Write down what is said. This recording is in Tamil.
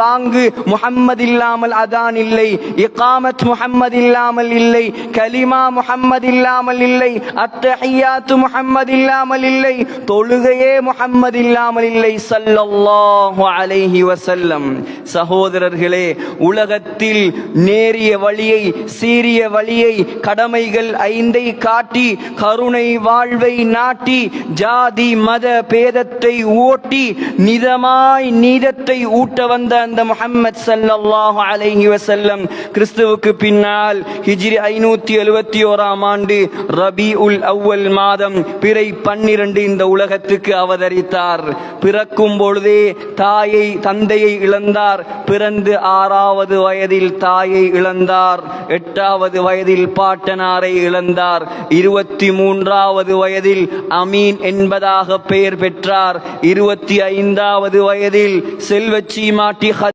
பாங்கு முஹம்மது இல்லாமல் அதான் இல்லை. இகாமத் முஹம்மது இல்லாமல் இல்லை. கலிமா முஹம்மது இல்லாமல் இல்லை. அத்தஹியாத்து முஹம்மது இல்லாமல் இல்லை. தொழுகையே முஹம்மது இல்லாமல் இல்லை. சல்லல்லாஹு அலைஹி வசல்லம் சகோதரர்களே உலகத்தில் நேரிய வழியை சீரிய வழியை கடமைகள் ஐந்தை காட்டி கருணை வாழ்வை நாட்டி ஜாதி மத பேதத்தை ஓட்டி நிதமாய் நீதத்தை ஊட்ட வந்த அந்த முஹம்மத் ஸல்லல்லாஹு அலைஹி வசல்லம் கிறிஸ்துவுக்கு பின்னால் ஹிஜ்ரி ஐநூத்தி எழுபத்தி ஓராம் ஆண்டு ரபி உல் அவ்வல் மாதம் பிறை பன்னிரண்டு இந்த உலகத்துக்கு அவதரித்தார். பிறக்கும் பொழுதே தாயை தந்தையை இழந்தார். பிறந்து ஆறாவது வயதில் தாயை இழந்தார். எட்டாவது வயதில் பாட்டனாரை இழந்தார். இருபத்தி மூன்றாவது வயதில் அமீன் என்பதாக பெயர் பெற்றார். இருபத்தி ஐந்தாவது வயதில் செல்வச்சி மாட்டி